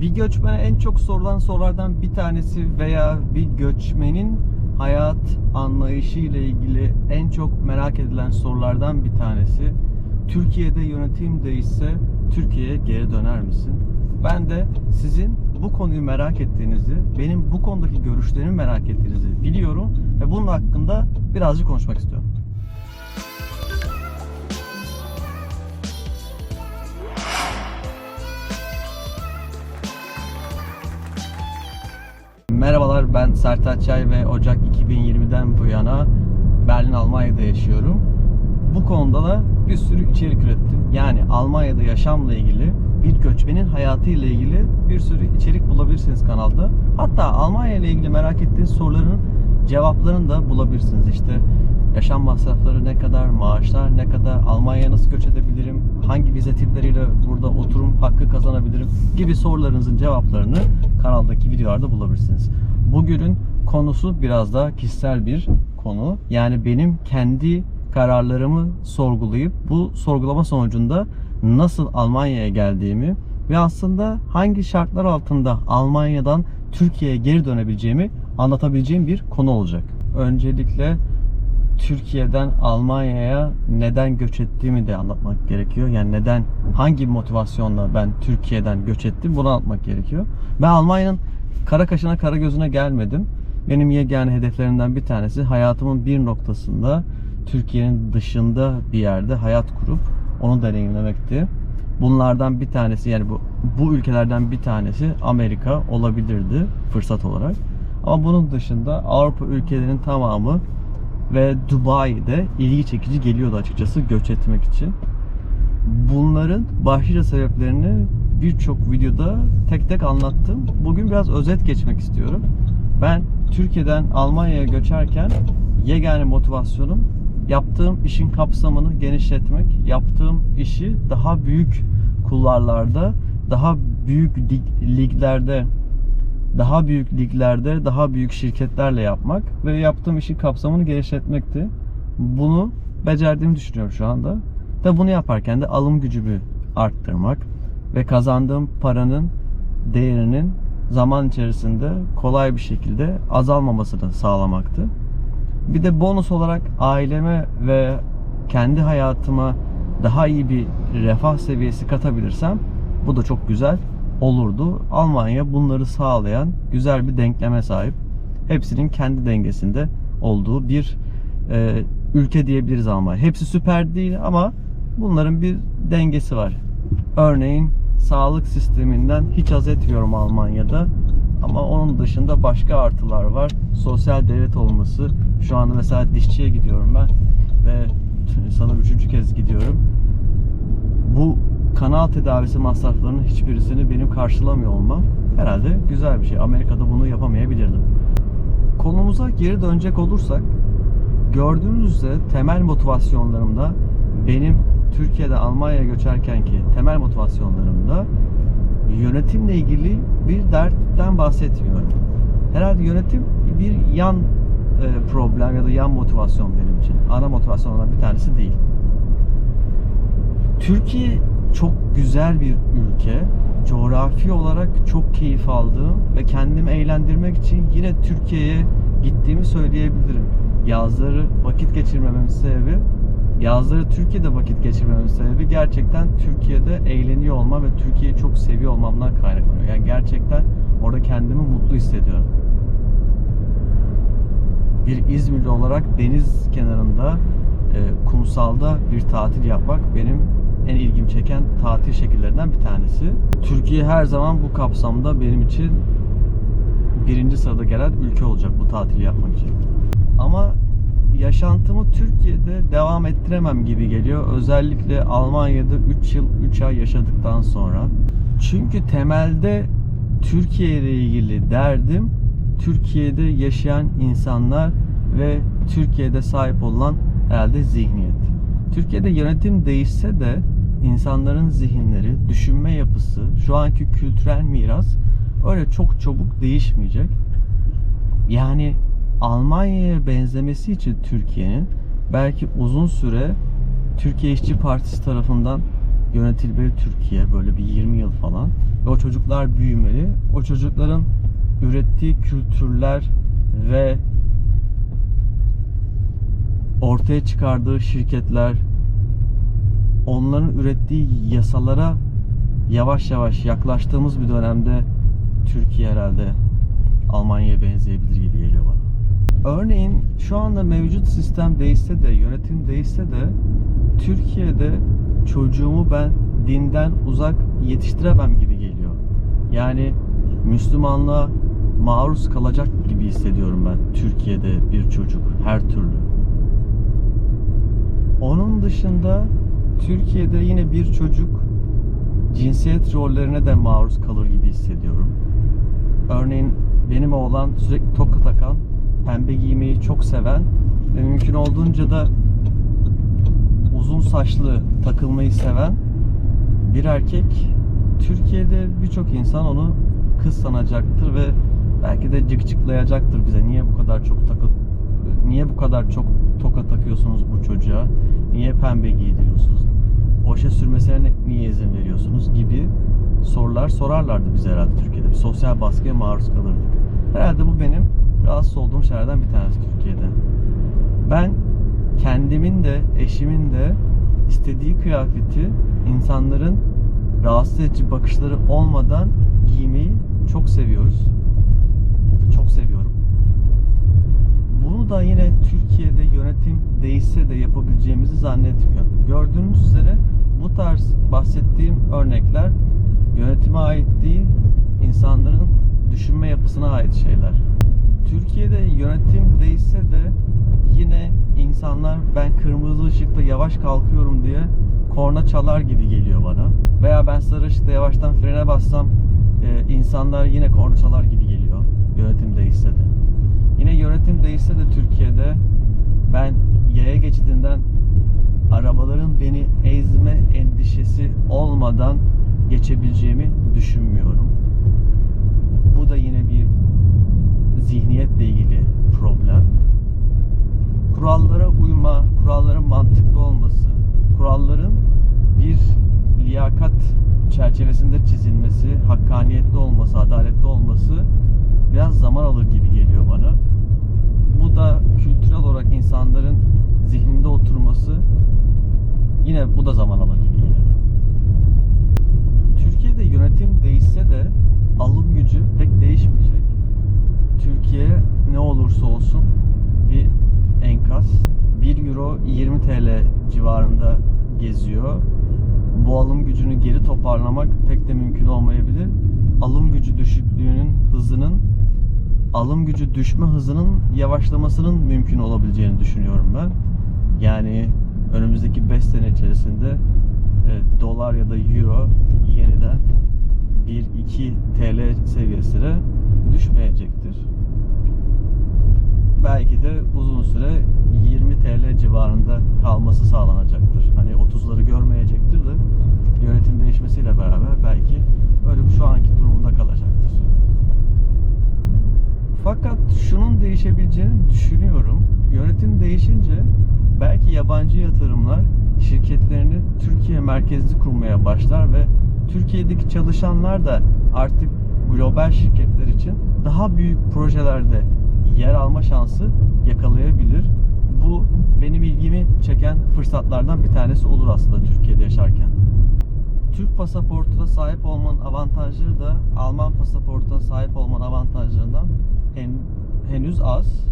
Bir göçmene en çok sorulan sorulardan bir tanesi veya bir göçmenin hayat anlayışı ile ilgili en çok merak edilen sorulardan bir tanesi. Türkiye'de yönetim değişse Türkiye'ye geri döner misin? Ben de sizin bu konuyu merak ettiğinizi, benim bu konudaki görüşlerimi merak ettiğinizi biliyorum ve bunun hakkında birazcık konuşmak istiyorum. Merhabalar ben Sertaç Çay ve Ocak 2020'den bu yana Berlin Almanya'da yaşıyorum. Bu konuda da bir sürü içerik ürettim. Yani Almanya'da yaşamla ilgili bir göçmenin hayatı ile ilgili bir sürü içerik bulabilirsiniz kanalda. Hatta Almanya ile ilgili merak ettiğiniz soruların cevaplarını da bulabilirsiniz. İşte yaşam masrafları ne kadar, maaşlar ne kadar, Almanya'ya nasıl göç edebilirim, hangi vize tipleriyle burada oturum hakkı kazanabilirim gibi sorularınızın cevaplarını kanaldaki videolarda bulabilirsiniz. Bugünün konusu biraz daha kişisel bir konu. Yani benim kendi kararlarımı sorgulayıp bu sorgulama sonucunda nasıl Almanya'ya geldiğimi ve aslında hangi şartlar altında Almanya'dan Türkiye'ye geri dönebileceğimi anlatabileceğim bir konu olacak. Öncelikle Türkiye'den Almanya'ya neden göç ettiğimi de anlatmak gerekiyor. Yani neden, hangi motivasyonla ben Türkiye'den göç ettim bunu anlatmak gerekiyor. Ben Almanya'nın kara kaşına kara gözüne gelmedim. Benim yegane hedeflerimden bir tanesi hayatımın bir noktasında Türkiye'nin dışında bir yerde hayat kurup onu deneyimlemekti. Bunlardan bir tanesi yani bu bu ülkelerden bir tanesi Amerika olabilirdi fırsat olarak. Ama bunun dışında Avrupa ülkelerinin tamamı ve Dubai'de ilgi çekici geliyordu açıkçası göç etmek için. Bunların başlıca sebeplerini birçok videoda tek tek anlattım. Bugün biraz özet geçmek istiyorum. Ben Türkiye'den Almanya'ya göçerken yegane motivasyonum yaptığım işin kapsamını genişletmek, yaptığım işi daha büyük kulvarlarda, daha büyük lig- liglerde, daha büyük liglerde, daha büyük şirketlerle yapmak ve yaptığım işin kapsamını genişletmekti. Bunu becerdiğimi düşünüyorum şu anda. Tabi bunu yaparken de alım gücümü arttırmak ve kazandığım paranın değerinin zaman içerisinde kolay bir şekilde azalmamasını sağlamaktı. Bir de bonus olarak aileme ve kendi hayatıma daha iyi bir refah seviyesi katabilirsem bu da çok güzel olurdu. Almanya bunları sağlayan güzel bir denkleme sahip. Hepsinin kendi dengesinde olduğu bir e, ülke diyebiliriz Almanya. Hepsi süper değil ama bunların bir dengesi var. Örneğin sağlık sisteminden hiç haz etmiyorum Almanya'da. Ama onun dışında başka artılar var. Sosyal devlet olması. Şu anda mesela dişçiye gidiyorum ben ve sanırım üçüncü kez gidiyorum. Bu kanal tedavisi masraflarının hiçbirisini benim karşılamıyor olmam herhalde güzel bir şey. Amerika'da bunu yapamayabilirdim. Konumuza geri dönecek olursak gördüğünüz üzere temel motivasyonlarımda benim Türkiye'de Almanya'ya göçerken ki temel motivasyonlarımda yönetimle ilgili bir dertten bahsetmiyorum. Herhalde yönetim bir yan e, problem ya da yan motivasyon benim için. Ana motivasyonlardan bir tanesi değil. Türkiye çok güzel bir ülke. Coğrafi olarak çok keyif aldığım ve kendimi eğlendirmek için yine Türkiye'ye gittiğimi söyleyebilirim. Yazları vakit geçirmememin sebebi yazları Türkiye'de vakit geçirmememin sebebi gerçekten Türkiye'de eğleniyor olmam ve Türkiye'yi çok seviyor olmamdan kaynaklanıyor. Yani gerçekten orada kendimi mutlu hissediyorum. Bir İzmirli olarak deniz kenarında e, kumsalda bir tatil yapmak benim en ilgimi çeken tatil şekillerinden bir tanesi. Türkiye her zaman bu kapsamda benim için birinci sırada gelen ülke olacak bu tatili yapmak için. Ama yaşantımı Türkiye'de devam ettiremem gibi geliyor. Özellikle Almanya'da 3 yıl 3 ay yaşadıktan sonra. Çünkü temelde Türkiye ile ilgili derdim Türkiye'de yaşayan insanlar ve Türkiye'de sahip olan herhalde zihniyet. Türkiye'de yönetim değişse de insanların zihinleri, düşünme yapısı, şu anki kültürel miras öyle çok çabuk değişmeyecek. Yani Almanya'ya benzemesi için Türkiye'nin belki uzun süre Türkiye İşçi Partisi tarafından yönetilmeli Türkiye böyle bir 20 yıl falan. Ve o çocuklar büyümeli. O çocukların ürettiği kültürler ve ortaya çıkardığı şirketler onların ürettiği yasalara yavaş yavaş yaklaştığımız bir dönemde Türkiye herhalde Almanya'ya benzeyebilir gibi geliyor bana. Örneğin şu anda mevcut sistem değişse de, yönetim değişse de Türkiye'de çocuğumu ben dinden uzak yetiştiremem gibi geliyor. Yani Müslümanlığa maruz kalacak gibi hissediyorum ben Türkiye'de bir çocuk her türlü. Onun dışında Türkiye'de yine bir çocuk cinsiyet rollerine de maruz kalır gibi hissediyorum. Örneğin benim oğlan sürekli toka takan, pembe giymeyi çok seven ve mümkün olduğunca da uzun saçlı takılmayı seven bir erkek. Türkiye'de birçok insan onu kız sanacaktır ve belki de cıkcıklayacaktır bize. Niye bu kadar çok takı niye bu kadar çok toka takıyorsunuz bu çocuğa? Niye pembe giydiriyorsunuz? Oje sürmesine ne- niye izin veriyorsunuz gibi sorular sorarlardı bize herhalde Türkiye'de. Bir sosyal baskıya maruz kalırdık. Herhalde bu benim rahatsız olduğum şeylerden bir tanesi Türkiye'de. Ben kendimin de eşimin de istediği kıyafeti insanların rahatsız edici bakışları olmadan giymeyi çok seviyoruz. Çok seviyorum. Bunu da yine Türkiye'de yönetim değişse de yapabileceğimizi zannetmiyorum. Gördüğünüz üzere bu tarz bahsettiğim örnekler yönetime ait değil, insanların düşünme yapısına ait şeyler. Türkiye'de yönetim değişse de yine insanlar ben kırmızı ışıkta yavaş kalkıyorum diye korna çalar gibi geliyor bana. Veya ben sarı ışıkta yavaştan frene bassam e, insanlar yine korna çalar gibi geliyor yönetim değişse de. Yine yönetim değişse de Türkiye'de ben yaya geçidinden arabaların beni ezme endişesi olmadan geçebileceğimi düşünmüyorum. Bu da yine bir zihniyetle ilgili problem. Kurallara uyma, kuralların mantıklı olması, kuralların bir liyakat çerçevesinde çizilmesi, hakkaniyetli olması, adaletli olması biraz zaman alır gibi geliyor bana. Bu da kültürel olarak insanların zihninde oturması yine bu da zaman alır gibi geliyor. Türkiye'de yönetim değişse de alım gücü pek değişmeyecek. Türkiye ne olursa olsun bir enkaz. 1 euro 20 TL civarında geziyor. Bu alım gücünü geri toparlamak pek de mümkün olmayabilir. Alım gücü düşüklüğünün hızının alım gücü düşme hızının yavaşlamasının mümkün olabileceğini düşünüyorum ben. Yani önümüzdeki 5 sene içerisinde e, dolar ya da euro yeniden 1-2 TL seviyesine düşmeyecektir. Belki de uzun süre 20 TL civarında kalması sağlanacaktır. Hani 30'ları görmeyecektir de yönetim değişmesiyle beraber belki öyle şu anki durumunda kalacaktır. Fakat şunun değişebileceğini düşünüyorum. Yönetim değişince belki yabancı yatırımlar şirketlerini Türkiye merkezli kurmaya başlar ve Türkiye'deki çalışanlar da artık global şirketler için daha büyük projelerde yer alma şansı yakalayabilir. Bu benim ilgimi çeken fırsatlardan bir tanesi olur aslında Türkiye'de yaşarken. Türk pasaportuna sahip olmanın avantajları da Alman pasaportuna sahip olmanın avantajlarından hen- henüz az.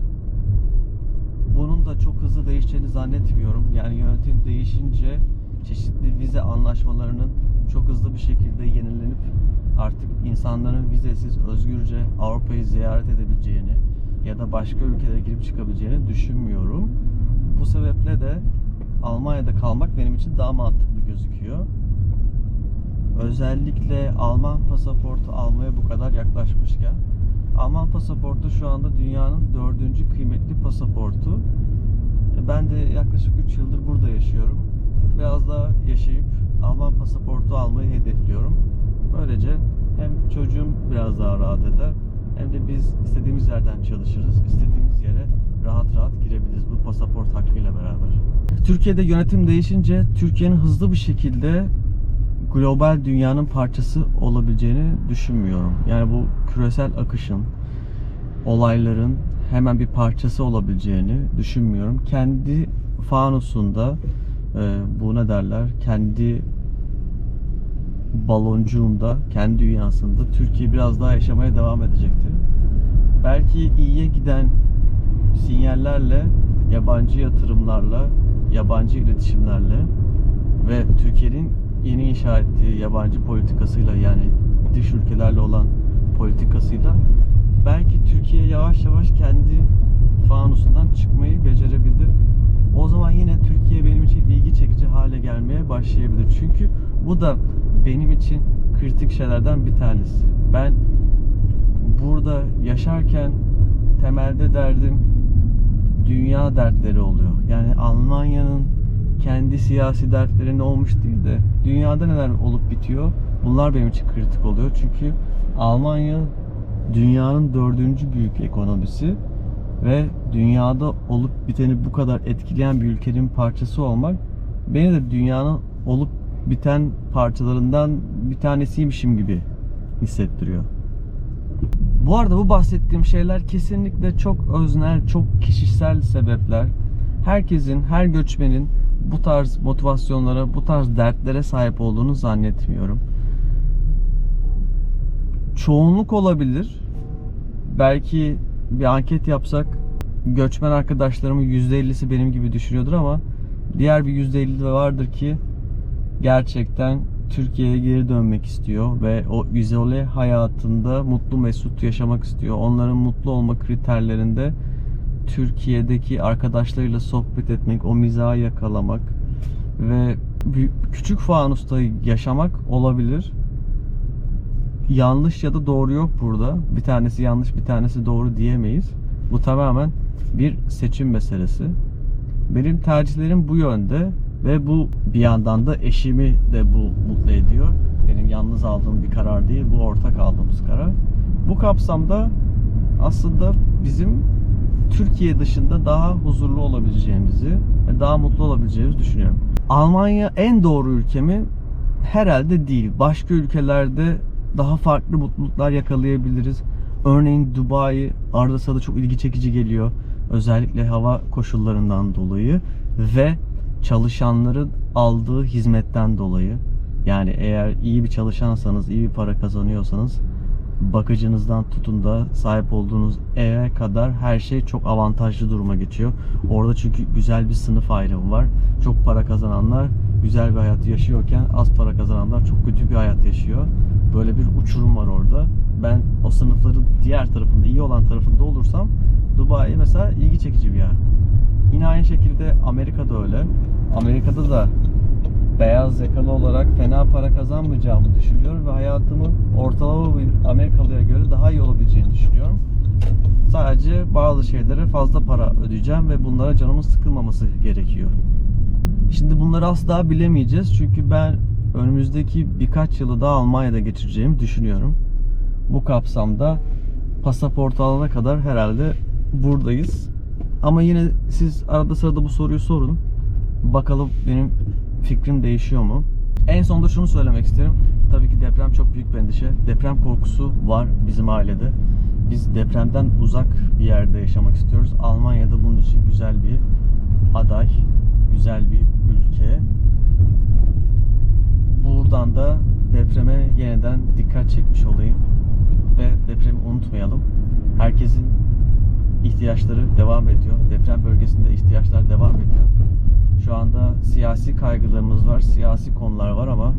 Bunun da çok hızlı değişeceğini zannetmiyorum. Yani yönetim değişince çeşitli vize anlaşmalarının çok hızlı bir şekilde yenilenip artık insanların vizesiz özgürce Avrupa'yı ziyaret edebileceğini ya da başka ülkelere girip çıkabileceğini düşünmüyorum. Bu sebeple de Almanya'da kalmak benim için daha mantıklı gözüküyor. Özellikle Alman pasaportu almaya bu kadar yaklaşmışken Alman pasaportu şu anda dünyanın dördüncü kıymetli pasaportu. E, Ben de yaklaşık 3 yıldır burada yaşıyorum. Biraz daha yaşayıp Alman pasaportu almayı hedefliyorum. Böylece hem çocuğum biraz daha rahat eder hem de biz istediğimiz yerden çalışırız. istediğimiz yere rahat rahat girebiliriz bu pasaport hakkıyla beraber. Türkiye'de yönetim değişince Türkiye'nin hızlı bir şekilde global dünyanın parçası olabileceğini düşünmüyorum. Yani bu küresel akışın, olayların hemen bir parçası olabileceğini düşünmüyorum. Kendi fanusunda e, bu ne derler? Kendi baloncuğunda, kendi dünyasında Türkiye biraz daha yaşamaya devam edecektir. Belki iyiye giden sinyallerle, yabancı yatırımlarla, yabancı iletişimlerle ve Türkiye'nin yeni inşa ettiği yabancı politikasıyla yani dış ülkelerle olan politikasıyla belki Türkiye yavaş yavaş kendi fanusundan çıkmayı becerebilir. O zaman yine Türkiye benim için ilgi çekici hale gelmeye başlayabilir. Çünkü bu da benim için kritik şeylerden bir tanesi. Ben burada yaşarken temelde derdim dünya dertleri oluyor. Yani Almanya'nın kendi siyasi dertleri ne olmuş değil de dünyada neler olup bitiyor bunlar benim için kritik oluyor. Çünkü Almanya dünyanın dördüncü büyük ekonomisi ve dünyada olup biteni bu kadar etkileyen bir ülkenin parçası olmak beni de dünyanın olup biten parçalarından bir tanesiymişim gibi hissettiriyor. Bu arada bu bahsettiğim şeyler kesinlikle çok öznel, çok kişisel sebepler. Herkesin, her göçmenin bu tarz motivasyonlara, bu tarz dertlere sahip olduğunu zannetmiyorum. Çoğunluk olabilir. Belki bir anket yapsak göçmen arkadaşlarımın %50'si benim gibi düşünüyordur ama diğer bir %50 de vardır ki gerçekten Türkiye'ye geri dönmek istiyor ve o izole hayatında mutlu mesut yaşamak istiyor. Onların mutlu olma kriterlerinde Türkiye'deki arkadaşlarıyla sohbet etmek, o mizahı yakalamak ve küçük fanusta yaşamak olabilir. Yanlış ya da doğru yok burada. Bir tanesi yanlış, bir tanesi doğru diyemeyiz. Bu tamamen bir seçim meselesi. Benim tercihlerim bu yönde ve bu bir yandan da eşimi de bu mutlu ediyor. Benim yalnız aldığım bir karar değil, bu ortak aldığımız karar. Bu kapsamda aslında bizim Türkiye dışında daha huzurlu olabileceğimizi ve daha mutlu olabileceğimizi düşünüyorum. Almanya en doğru ülke mi? Herhalde değil. Başka ülkelerde daha farklı mutluluklar yakalayabiliriz. Örneğin Dubai arada sırada çok ilgi çekici geliyor. Özellikle hava koşullarından dolayı ve çalışanların aldığı hizmetten dolayı. Yani eğer iyi bir çalışansanız, iyi bir para kazanıyorsanız bakıcınızdan tutun da sahip olduğunuz eve kadar her şey çok avantajlı duruma geçiyor. Orada çünkü güzel bir sınıf ayrımı var. Çok para kazananlar güzel bir hayat yaşıyorken az para kazananlar çok kötü bir hayat yaşıyor. Böyle bir uçurum var orada. Ben o sınıfların diğer tarafında, iyi olan tarafında olursam Dubai mesela ilgi çekici bir yer. Yine aynı şekilde Amerika'da öyle. Amerika'da da beyaz yakalı olarak fena para kazanmayacağımı düşünüyorum ve hayatımın ortalama bir Amerikalıya göre daha iyi olabileceğini düşünüyorum. Sadece bazı şeylere fazla para ödeyeceğim ve bunlara canımın sıkılmaması gerekiyor. Şimdi bunları asla bilemeyeceğiz çünkü ben önümüzdeki birkaç yılı daha Almanya'da geçireceğimi düşünüyorum. Bu kapsamda pasaport alana kadar herhalde buradayız. Ama yine siz arada sırada bu soruyu sorun. Bakalım benim fikrim değişiyor mu? En sonunda şunu söylemek isterim. Tabii ki deprem çok büyük bir endişe. Deprem korkusu var bizim ailede. Biz depremden uzak bir yerde yaşamak istiyoruz. Almanya'da bunun için güzel bir aday, güzel bir ülke. Buradan da depreme yeniden dikkat çekmiş olayım ve depremi unutmayalım. Herkesin ihtiyaçları devam ediyor. Deprem bölgesinde ihtiyaçlar devam ediyor. Şu anda siyasi kaygılarımız var, siyasi konular var ama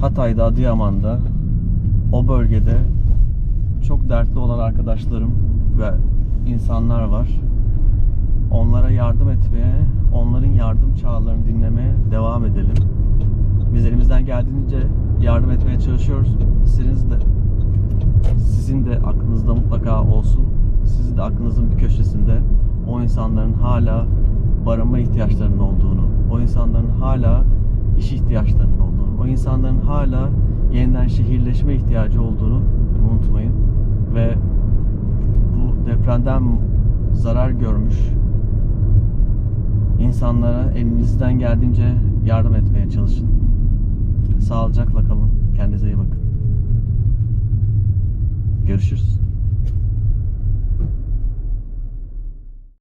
Hatay'da, Adıyaman'da o bölgede çok dertli olan arkadaşlarım ve insanlar var. Onlara yardım etmeye, onların yardım çağrılarını dinlemeye devam edelim. Biz elimizden geldiğince yardım etmeye çalışıyoruz. Sizin de sizin de aklınızda mutlaka olsun. Siz de aklınızın bir köşesinde o insanların hala barınma ihtiyaçlarının olduğunu, o insanların hala iş ihtiyaçlarının olduğunu, o insanların hala yeniden şehirleşme ihtiyacı olduğunu unutmayın. Ve bu depremden zarar görmüş insanlara elinizden geldiğince yardım etmeye çalışın. Sağlıcakla kalın. Kendinize iyi bakın. Görüşürüz.